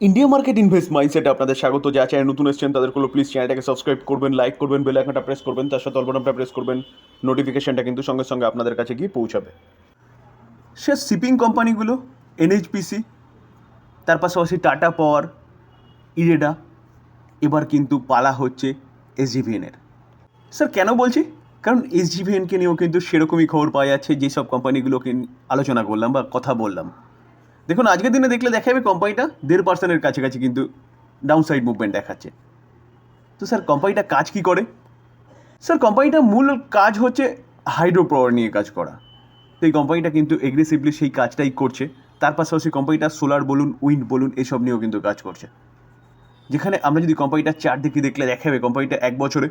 India market invest মাইন্ডসেটে আপনাদের স্বাগত যা চ্যানেল নতুন এসছেন, তাদের কোনো প্লিজ চ্যানেলটাকে সাবস্ক্রাইব করবেন লাইক করবেন বেল আইকনটা প্রেস করবেন, তার সাথে অল্পনামটা প্রেস করবেন নোটিফিকেশনটা কিন্তু সঙ্গে সঙ্গে আপনাদের কাছে গিয়ে পৌঁছাবে। সে শিপিং কোম্পানিগুলো এনএইচপিসি তার পাশাপাশি টাটা পাওয়ার ইরেডা এবার কিন্তু পালা হচ্ছে এসজিভিএনের স্যার কেন বলছি? কারণ এসজিভিএনকে নিয়েও কিন্তু সেরকমই খবর পাওয়া যাচ্ছে, যেসব কোম্পানিগুলোকে আলোচনা করলাম বা কথা বললাম। দেখুন, আজকের দিনে দেখলে দেখা যাবে কোম্পানিটা দেড় পার্সেন্টের কাছাকাছি কিন্তু ডাউন সাইড মুভমেন্ট দেখাচ্ছে। তো স্যার কোম্পানিটা কাজ কি করে? স্যার কোম্পানিটা মূল কাজ হচ্ছে হাইড্রো পাওয়ার নিয়ে কাজ করা। তো এই কোম্পানিটা কিন্তু এগ্রেসিভলি সেই কাজটাই করছে। তার পাশাপাশি কোম্পানিটা সোলার বলুন উইন্ড বলুন, এসব নিয়েও কিন্তু কাজ করছে। যেখানে আমরা যদি কোম্পানিটার চার দিকে দেখলে দেখা যাবে কোম্পানিটা এক বছরে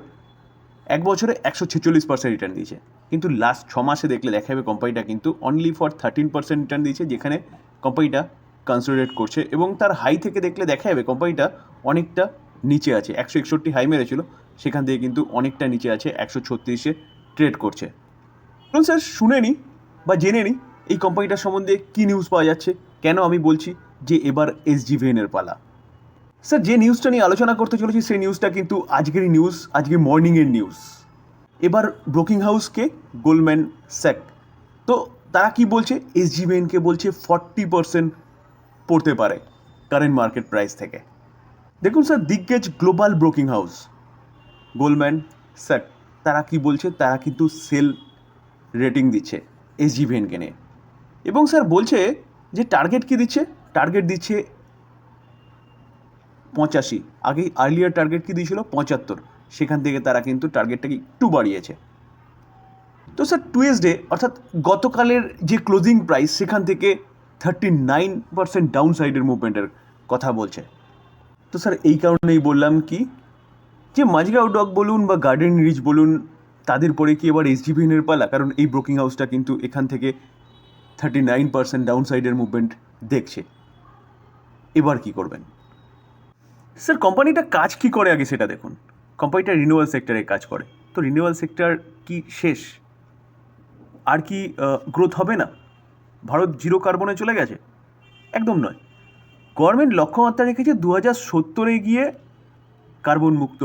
এক বছরে একশো ছেচল্লিশ পার্সেন্ট রিটার্ন দিয়েছে। কিন্তু লাস্ট ছ মাসে দেখলে দেখা যাবে কোম্পানিটা কিন্তু only for thirteen percent return দিয়েছে, যেখানে কোম্পানিটা কনসোলিডেট করছে এবং তার হাই থেকে দেখলে দেখা যাবে কোম্পানিটা অনেকটা নিচে আছে। একশো একষট্টি হাই মেরেছিল, সেখান থেকে কিন্তু অনেকটা নিচে আছে, একশো ছত্রিশে ট্রেড করছে। চলুন স্যার শুনে নিই বা জেনে নিই এই কোম্পানিটার সম্বন্ধে কী নিউজ পাওয়া যাচ্ছে? কেন আমি বলছি যে এবার এসজিভিএনের পালা? স্যার যে নিউজটা নিয়ে আলোচনা করতে চলেছি, সেই নিউজটা কিন্তু আজকেরই নিউজ আজকে মর্নিংয়ের নিউজ এবার ব্রোকিং হাউসকে গোলম্যান স্যাক তো তারা কি বলছে? এসজিবিএনকে বলছে ফর্টি পার্সেন্ট পড়তে পারে কারেন্ট মার্কেট প্রাইস থেকে। দেখুন sir দিগ্গজ global broking house Goldman Sachs তারা কি বলছে? তারা কিন্তু সেল রেটিং দিচ্ছে এসজিভিএনকে নিয়ে। এবং স্যার বলছে যে টার্গেট কি দিচ্ছে? টার্গেট দিচ্ছে পঁচাশি। আগে আর্লিয়ার টার্গেট কি দিয়েছিল? পঁচাত্তর। সেখান থেকে তারা কিন্তু টার্গেটটাকে একটু বাড়িয়েছে। তো স্যার টুয়েসডে অর্থাৎ গতকালের যে ক্লোজিং প্রাইস সেখান থেকে থার্টি নাইন পার্সেন্ট ডাউন সাইডের মুভমেন্টের কথা বলছে। তো স্যার, এই কারণেই বললাম কি, যে মাঝগাঁও ডক বলুন বা গার্ডেন রিচ বলুন, তাদের পরে কি এবার এসজিভিএনের পালা? কারণ এই ব্রোকিং হাউসটা কিন্তু এখান থেকে থার্টি নাইন পার্সেন্ট ডাউন সাইডের মুভমেন্ট দেখছে। এবার কি করবেন? স্যার কোম্পানিটা কাজ কি করে আগে সেটা দেখুন। কোম্পানিটা রিনিউয়াল সেক্টরে কাজ করে। তো রিনিউয়াল সেক্টর কি শেষ? আর কি গ্রোথ হবে না? ভারত জিরো কার্বনে চলে গেছে? একদম নয়। গভর্নমেন্ট লক্ষ্যমাত্রা রেখেছে দু হাজার সত্তরে গিয়ে কার্বন মুক্ত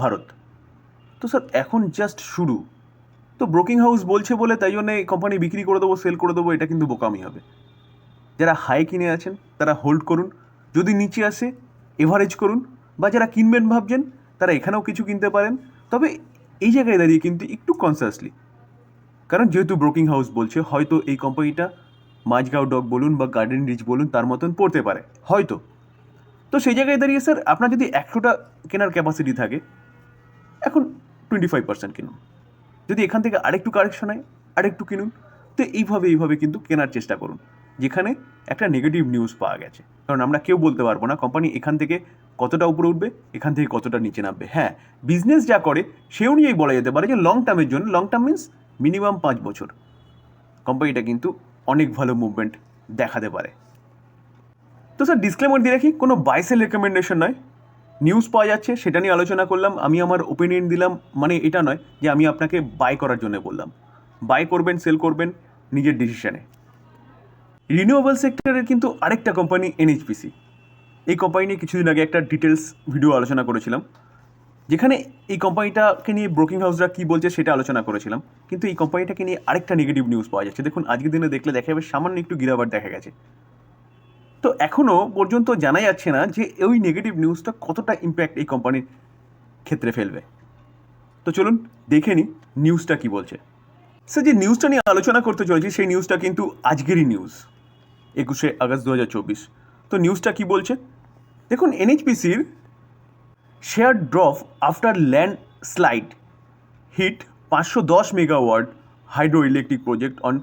ভারত। তো স্যার এখন জাস্ট শুরু। তো ব্রোকিং হাউস বলছে বলে তাই জন্য কোম্পানি বিক্রি করে দেবো সেল করে দেবো, এটা কিন্তু বোকামি হবে। যারা হাই কিনে আছেন, তারা হোল্ড করুন। যদি নিচে আসে এভারেজ করুন। বা যারা কিনবেন ভাবছেন, তারা এখানেও কিছু কিনতে পারেন। তবে এই জায়গায় দাঁড়িয়ে কিন্তু একটু কনসিয়াসলি কারণ যেহেতু ব্রোকিং হাউস বলছে, হয়তো এই কোম্পানিটা মাঝগাঁও ডগ বলুন বা গার্ডেন রিচ বলুন, তার মতন পড়তে পারে। হয়তো। তো সেই জায়গায় দাঁড়িয়ে স্যার আপনার যদি একশোটা কেনার ক্যাপাসিটি থাকে, এখন টোয়েন্টি ফাইভ পার্সেন্ট কিনুন। যদি এখান থেকে আরেকটু কারেকশন হয়, আরেকটু কিনুন, তো এইভাবে এইভাবে কিন্তু কেনার চেষ্টা করুন, যেখানে একটা নেগেটিভ নিউজ পাওয়া গেছে। কারণ আমরা কেউ বলতে পারব না কোম্পানি এখান থেকে কতটা উপরে উঠবে, এখান থেকে কতটা নিচে নামবে। হ্যাঁ বিজনেস যা করে সে অনুযায়ী বলা যেতে পারে যে লং টার্মের জন্য লং টার্ম মিনস মিনিমাম পাঁচ বছর। কোম্পানিটা কিন্তু অনেক ভালো মুভমেন্ট দেখাতে পারে। তো স্যার ডিসক্লেমার দিয়ে রাখি, কোনো বাইসেল রেকমেন্ডেশন নয়। নিউজ পাওয়া যাচ্ছে, সেটা নিয়ে আলোচনা করলাম। আমি আমার ওপিনিয়ন দিলাম মানে এটা নয় যে আমি আপনাকে বাই করার জন্য বললাম। বাই করবেন সেল করবেন, নিজের ডিসিশনে রিনিউয়েবল সেক্টরের কিন্তু আরেকটা কোম্পানি এনএইচপিসি এই কোম্পানি নিয়ে কিছুদিন আগে একটা ডিটেলস ভিডিও আলোচনা করেছিলাম। যেখানে এই কোম্পানিটাকে নিয়ে ব্রোকিং হাউসরা কী বলছে সেটা আলোচনা করেছিলাম, কিন্তু এই কোম্পানিটাকে নিয়ে আরেকটা নেগেটিভ নিউজ পাওয়া যাচ্ছে। দেখুন, আজকের দিনে দেখলে দেখা যাবে সামান্য একটু গিরাবার দেখা গেছে। তো এখনও পর্যন্ত জানা যাচ্ছে না যে ওই নেগেটিভ নিউজটা কতটা ইম্প্যাক্ট এই কোম্পানির ক্ষেত্রে ফেলবে। তো চলুন দেখে নিই নিউজটা কী বলছে। স্যার যে নিউজটা নিয়ে আলোচনা করতে চলেছি, সেই নিউজটা কিন্তু আজকেরই নিউজ একুশে আগস্ট দু হাজার চব্বিশ। তো নিউজটা কী বলছে? দেখুন এনএইচপিসির share drop after landslide hit পাঁচশো দশ megawatt hydroelectric project on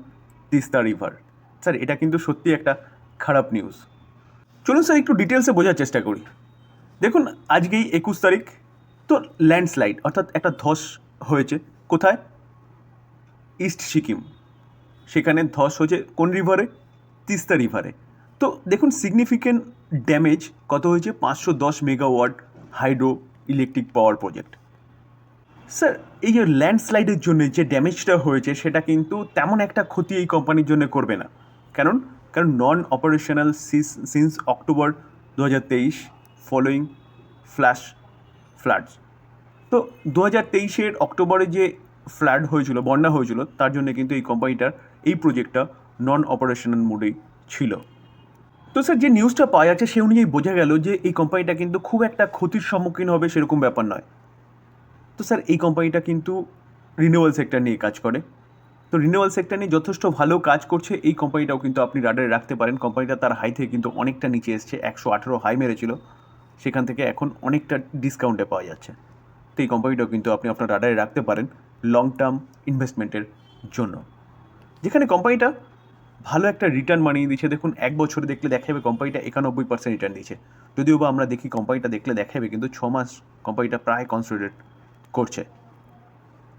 Teesta river. Sir, এটা কিন্তু সত্যি একটা খারাপ নিউজ। চলুন স্যার, একটু ডিটেলসে বোঝার চেষ্টা করি। দেখুন, আজকেই একুশ তারিখ, তো ল্যান্ডস্লাইড অর্থাৎ একটা ধস হয়েছে। কোথায়? ইস্ট সিকিম। সেখানে ধস হয়েছে কোন রিভারে? তিস্তা রিভারে। তো দেখুন সিগনিফিকেন্ট ড্যামেজ কত হয়েছে? পাঁচশো দশ megawatt hydroelectric power project. Sir, এই যে ল্যান্ডস্লাইডের জন্য যে ড্যামেজটা হয়েছে, সেটা কিন্তু তেমন একটা ক্ষতি এই কোম্পানির জন্য করবে না। কারণ কারণ নন অপারেশনাল সিস সিন্স অক্টোবর দু হাজার তেইশ ফলোয়িং ফ্ল্যাশ ফ্লাডস তো দু হাজার তেইশের অক্টোবরে যে ফ্ল্যাড হয়েছিল, বন্যা হয়েছিল, তার জন্য কিন্তু এই কোম্পানিটার এই প্রজেক্টটা নন অপারেশনাল মোডেই ছিল। তো স্যার, যে নিউজটা পাওয়া যাচ্ছে সে অনুযায়ী বোঝা গেল যে এই কোম্পানিটা কিন্তু খুব একটা ক্ষতির সম্মুখীন হবে সেরকম ব্যাপার নয়। তো স্যার, এই কোম্পানিটা কিন্তু রিনিউয়াল সেক্টর নিয়ে কাজ করে। তো রিনিউয়াল সেক্টর নিয়ে যথেষ্ট ভালো কাজ করছে, এই কোম্পানিটাও কিন্তু আপনি রাডারে রাখতে পারেন। কোম্পানিটা তার হাই থেকে কিন্তু অনেকটা নিচে এসছে, একশো আঠেরো হাই মেরেছিল। সেখান থেকে এখন অনেকটা ডিসকাউন্টে পাওয়া যাচ্ছে। তো এই কোম্পানিটাও কিন্তু আপনি আপনার রাডারে রাখতে পারেন লং টার্ম ইনভেস্টমেন্টের জন্য। যেখানে কোম্পানিটা ভালো একটা রিটার্ন বানিয়ে দিচ্ছে দেখুন, এক বছরে দেখলে দেখাবে কোম্পানিটা একানব্বই পার্সেন্ট রিটার্ন দিচ্ছে যদিও বা আমরা দেখি কোম্পানিটা দেখলে দেখাবে, কিন্তু ছ মাস কোম্পানিটা প্রায় কনসোলিডেট করছে।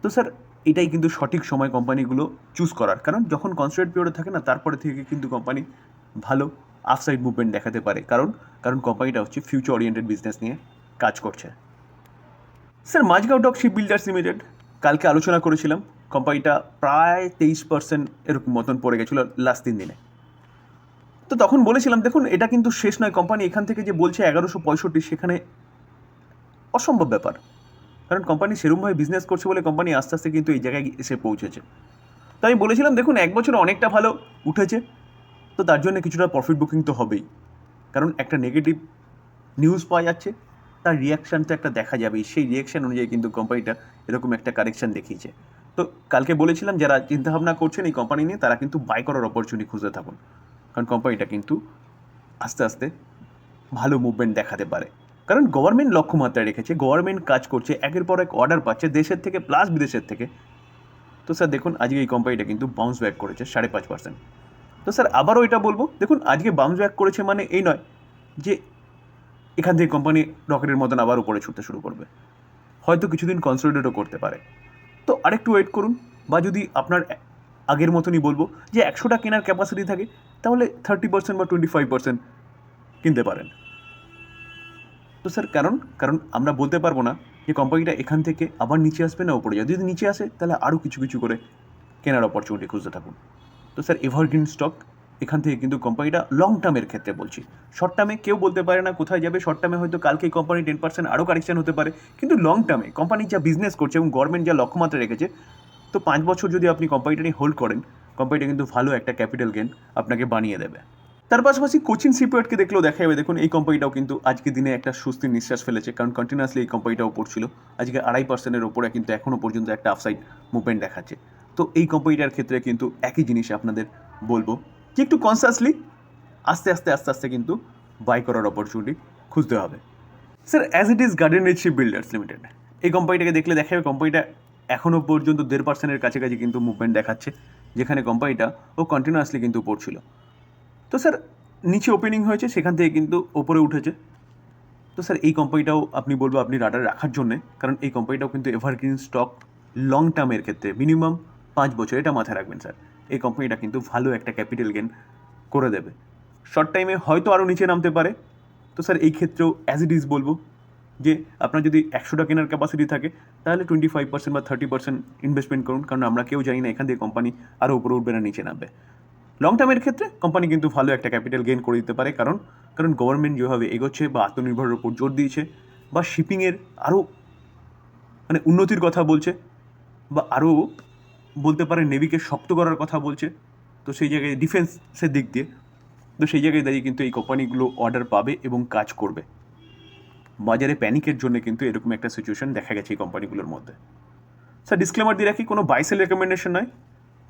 তো স্যার এটাই কিন্তু সঠিক সময় কোম্পানিগুলো চুজ করার। কারণ যখন কনসোলিডেট পিরিয়ডে থাকে না, তারপরে থেকে কিন্তু কোম্পানি ভালো আফসাইড মুভমেন্ট দেখাতে পারে। কারণ কারণ কোম্পানিটা হচ্ছে ফিউচার ওরিয়েন্টেড বিজনেস নিয়ে কাজ করছে। Sir Mazagon Dock Shipbuilders Limited কালকে আলোচনা করেছিলাম। কোম্পানিটা প্রায় তেইশ পার্সেন্ট এরকম মতন পড়ে গেছিল লাস্ট তিন দিনে। তো তখন বলেছিলাম, দেখুন, এটা কিন্তু শেষ নয়। কোম্পানি এখান থেকে যে বলছে এগারোশো পঁয়ষট্টি, সেখানে অসম্ভব ব্যাপার। কারণ কোম্পানি সেরকমভাবে বিজনেস করছে বলে কোম্পানি আস্তে আস্তে কিন্তু এই জায়গায় এসে পৌঁছেছে। তো আমি বলেছিলাম, দেখুন, এক বছর অনেকটা ভালো উঠেছে, তো তার জন্য কিছুটা প্রফিট বুকিং তো হবেই। কারণ একটা নেগেটিভ নিউজ পাওয়া যাচ্ছে, তার রিয়াকশান তো একটা দেখা যাবেই। সেই রিয়াকশান অনুযায়ী কিন্তু কোম্পানিটা এরকম একটা কারেকশান দেখিয়েছে। তো কালকে বলেছিলাম, যারা চিন্তাভাবনা করছেন এই কোম্পানি নিয়ে, তারা কিন্তু বাই করার অপরচুনিটি খুঁজে থাকুন। কারণ কোম্পানিটা কিন্তু আস্তে আস্তে ভালো মুভমেন্ট দেখাতে পারে। কারণ গভর্নমেন্ট লক্ষ্যমাত্রায় রেখেছে গভর্নমেন্ট কাজ করছে, একের পর এক অর্ডার পাচ্ছে দেশের থেকে প্লাস বিদেশের থেকে। তো স্যার দেখুন, আজকে এই কোম্পানিটা কিন্তু বাউন্স ব্যাক করেছে সাড়ে পাঁচ পার্সেন্ট তো স্যার আবারও এটা বলব, দেখুন, আজকে বাউন্স ব্যাক করেছে মানে এই নয় যে এখান থেকে কোম্পানি রকেটের মতন আবার উপরে ছুটতে শুরু করবে। হয়তো কিছুদিন কনসোলিডেটও করতে পারে। তো আরেকটু ওয়েট করুন বা যদি আপনার আগের মতনই বলব যে একশোটা কেনার ক্যাপাসিটি থাকে, তাহলে থার্টি পার্সেন্ট বা টোয়েন্টি ফাইভ পার্সেন্ট কিনতে পারেন। তো স্যার কারণ কারণ আমরা বলতে পারব না যে কোম্পানিটা এখান থেকে আবার নিচে আসবে না ওপরে যাবে যদি নিচে আসে, তাহলে আরও কিছু কিছু করে কেনার অপরচুনিটি খুঁজতে থাকুন। তো স্যার এভারগ্রিন স্টক এখান থেকে কিন্তু কোম্পানিটা লং টার্মের ক্ষেত্রে বলছি। শর্ট টার্মে কেউ বলতে পারে না কোথায় যাবে শর্ট টার্মে হয়তো কালকে কোম্পানি টেন পার্সেন্ট আরও কারেকশন হতে পারে, কিন্তু লং টার্মে কোম্পানি যা বিজনেস করছে এবং গভর্নমেন্ট যা লক্ষ্যমাত্রা রেখেছে, তো পাঁচ বছর যদি আপনি কোম্পানিটা নিয়ে হোল্ড করেন কোম্পানিটা কিন্তু ভালো একটা ক্যাপিটাল গেন আপনাকে বানিয়ে দেবে। তার পাশাপাশি কোচিং শিপইয়ার্ডকে দেখলেও দেখা যাবে দেখুন এই কোম্পানিটাও কিন্তু আজকে দিনে একটা স্বস্তির নিঃশ্বাস ফেলেছে, কারণ কন্টিনিউয়াসলি এই কোম্পানিটাও পড়ছিল। আজকে আড়াই পার্সেন্টের ওপরে কিন্তু এখনও পর্যন্ত একটা আফসাইড মুভমেন্ট দেখাচ্ছে। তো এই কোম্পানিটার ক্ষেত্রে কিন্তু একই জিনিস আপনাদের বলব যে একটু কনসাসলি আস্তে আস্তে আস্তে আস্তে কিন্তু বাই করার অপরচুনিটি খুঁজতে হবে। Sir as it is Garden Shipbuilders Limited এই কোম্পানিটাকে দেখলে দেখা যাবে কোম্পানিটা এখনও পর্যন্ত দেড় পার্সেন্টের কাছাকাছি কিন্তু মুভমেন্ট দেখাচ্ছে, যেখানে কোম্পানিটা ও কন্টিনিউয়াসলি কিন্তু পড়ছিল। তো স্যার নিচে ওপেনিং হয়েছে, সেখান থেকে কিন্তু ওপরে উঠেছে। তো স্যার এই কোম্পানিটাও আপনি বলব, আপনি রাডার রাখার জন্যে, কারণ এই কোম্পানিটাও কিন্তু এভারগ্রিন স্টক লং টার্মের ক্ষেত্রে মিনিমাম পাঁচ বছর এটা মাথায় রাখবেন স্যার এই কোম্পানিটা কিন্তু ভালো একটা ক্যাপিটাল গেন করে দেবে। শর্ট টাইমে হয়তো আরও নিচে নামতে পারে। তো স্যার এই ক্ষেত্রেও অ্যাজ ইট ইজ বলব যে, আপনার যদি একশোটা কেনার ক্যাপাসিটি থাকে, তাহলে টোয়েন্টি ফাইভ পার্সেন্ট বা থার্টি পার্সেন্ট ইনভেস্টমেন্ট করুন। কারণ আমরা কেউ জানি না, এখান থেকে কোম্পানি আরও উপরে উঠবে না, নিচে নামবে। লং টার্মের ক্ষেত্রে কোম্পানি কিন্তু ভালো একটা ক্যাপিটাল গেইন করে দিতে পারে। কারণ কারণ গভর্নমেন্ট যেভাবে এগোচ্ছে বা আত্মনির্ভরের উপর জোর দিয়েছে বা শিপিংয়ের আরও মানে উন্নতির কথা বলছে বা আরও বলতে পারে নেভিকে শক্ত করার কথা বলছে। তো সেই জায়গায় ডিফেন্সের দিক দিয়ে, তো সেই জায়গায় দাঁড়িয়ে কিন্তু এই কোম্পানিগুলো অর্ডার পাবে এবং কাজ করবে। বাজারে প্যানিকের জন্য কিন্তু এরকম একটা সিচুয়েশন দেখা গেছে এই কোম্পানিগুলোর মধ্যে। স্যার ডিসক্লেমার দিয়ে রাখি, কোনো বাই সেল রেকমেন্ডেশন নয়।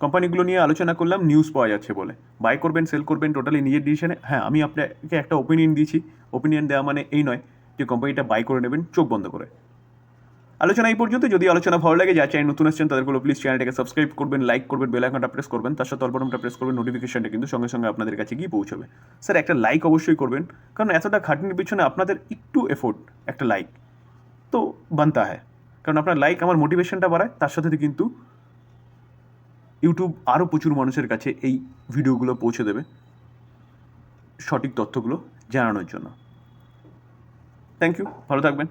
কোম্পানিগুলো নিয়ে আলোচনা করলাম নিউজ পাওয়া যাচ্ছে বলে। বাই করবেন সেল করবেন টোটালি নিজের ডিসিশনে হ্যাঁ আমি আপনাকে একটা ওপিনিয়ন দিয়েছি। ওপিনিয়ন দেওয়া মানে এই নয় যে কোম্পানিটা বাই করে নেবেন, চোখ বন্ধ করে। আলোচনা এই পর্যন্ত। যদি আলোচনা ভালো লাগে যা চাই নতুন আসছেন তাদেরগুলো প্লিজ চ্যানেলটাকে সাবস্ক্রাইব করবেন লাইক করবেন বেল আইকনটা প্রেস করবেন, তার সাথে অল্পটা প্রেস করবেন নোটিফিকেশনটা কিন্তু সঙ্গে সঙ্গে আপনাদের কাছে গিয়ে পৌঁছবে। স্যার একটা লাইক অবশ্যই করবেন, কারণ এতটা খাটনির পিছনে আপনাদের একটু এফোর্ট একটা লাইক তো বানতা হয় কারণ আপনার লাইক আমার মোটিভেশনটা বাড়ায়, তার সাথে সাথে কিন্তু ইউটিউব আরও প্রচুর মানুষের কাছে এই ভিডিওগুলো পৌঁছে দেবে, সঠিক তথ্যগুলো জানানোর জন্য। থ্যাংক ইউ ভালো থাকবেন।